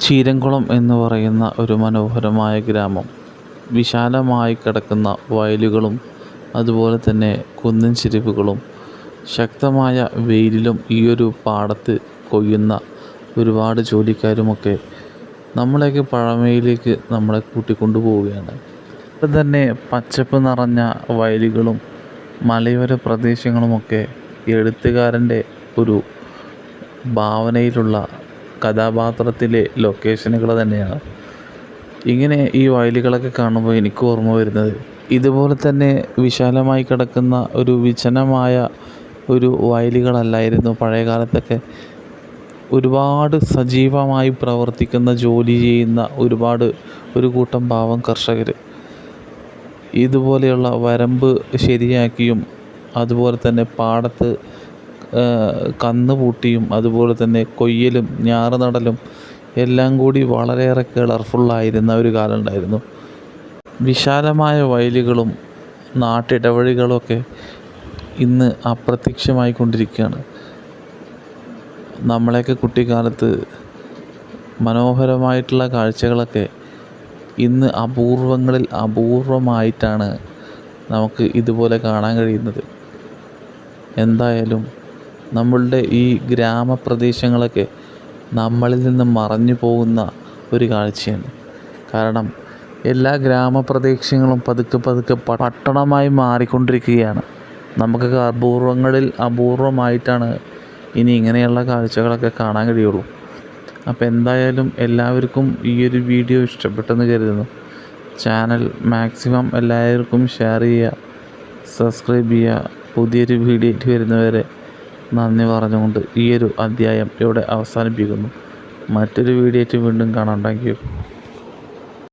ചീരംകുളം എന്ന് പറയുന്ന ഒരു മനോഹരമായ ഗ്രാമം. വിശാലമായി കിടക്കുന്ന വയലുകളും അതുപോലെ തന്നെ കുന്നിൻ ചെരിവുകളും ശക്തമായ വെയിലിലും ഈ ഒരു പാടത്ത് കൊയ്യുന്ന ഒരുപാട് ജോലിക്കാരുമൊക്കെ നമ്മളെയൊക്കെ പഴമയിലേക്ക് നമ്മളെ കൂട്ടിക്കൊണ്ടു പോവുകയാണ്. ഇപ്പം തന്നെ പച്ചപ്പ് നിറഞ്ഞ വയലുകളും മലയോര പ്രദേശങ്ങളുമൊക്കെ എഴുത്തുകാരന്റെ ഒരു ഭാവനയിലുള്ള കഥാപാത്രത്തിലെ ലൊക്കേഷനുകൾ തന്നെയാണ്. ഇങ്ങനെ ഈ വയലുകളൊക്കെ കാണുമ്പോൾ എനിക്ക് ഓർമ്മ വരുന്നത് ഇതുപോലെ തന്നെ വിശാലമായി കിടക്കുന്ന ഒരു വിജനമായ ഒരു വയലുകളല്ലായിരുന്നു പഴയ കാലത്തൊക്കെ. ഒരുപാട് സജീവമായി പ്രവർത്തിക്കുന്ന ജോലി ചെയ്യുന്ന ഒരുപാട് ഒരു കൂട്ടം പാവം കർഷകർ ഇതുപോലെയുള്ള വരമ്പ് ശരിയാക്കിയും അതുപോലെ തന്നെ പാടത്ത് കന്ന് പൂട്ടിയും അതുപോലെ തന്നെ കൊയ്യലും ഞാറ് നടലും എല്ലാം കൂടി വളരെയേറെ കളർഫുള്ളായിരുന്ന ഒരു കാലം ഉണ്ടായിരുന്നു വിശാലമായ വയലുകളും നാട്ടിടവഴികളൊക്കെ ഇന്ന് അപ്രത്യക്ഷമായി കൊണ്ടിരിക്കുകയാണ്. നമ്മളെയൊക്കെ കുട്ടിക്കാലത്ത് മനോഹരമായിട്ടുള്ള കാഴ്ചകളൊക്കെ ഇന്ന് അപൂർവങ്ങളിൽ അപൂർവമായിട്ടാണ് നമുക്ക് ഇതുപോലെ കാണാൻ കഴിയുന്നത്. എന്തായാലും നമ്മളുടെ ഈ ഗ്രാമപ്രദേശങ്ങളൊക്കെ നമ്മളിൽ നിന്ന് മറഞ്ഞു പോകുന്ന ഒരു കാഴ്ചയാണ്. കാരണം എല്ലാ ഗ്രാമപ്രദേശങ്ങളും പതുക്കെ പതുക്കെ പട്ടണമായി മാറിക്കൊണ്ടിരിക്കുകയാണ്. നമുക്കൊക്കെ അപൂർവങ്ങളിൽ അപൂർവമായിട്ടാണ് ഇനി ഇങ്ങനെയുള്ള കാഴ്ചകളൊക്കെ കാണാൻ കഴിയുള്ളൂ. അപ്പോൾ എന്തായാലും എല്ലാവർക്കും ഈ ഒരു വീഡിയോ ഇഷ്ടപ്പെട്ടെന്ന് കരുതുന്നു. ചാനൽ മാക്സിമം എല്ലാവർക്കും ഷെയർ ചെയ്യുക സബ്സ്ക്രൈബ് ചെയ്യുക. പുതിയൊരു വീഡിയോ വരുന്നവരെ നന്ദി പറഞ്ഞുകൊണ്ട് ഈയൊരു അധ്യായം ഇവിടെ അവസാനിപ്പിക്കുന്നു. മറ്റൊരു വീഡിയോയ്ക്ക് വീണ്ടും കാണാം. Thank you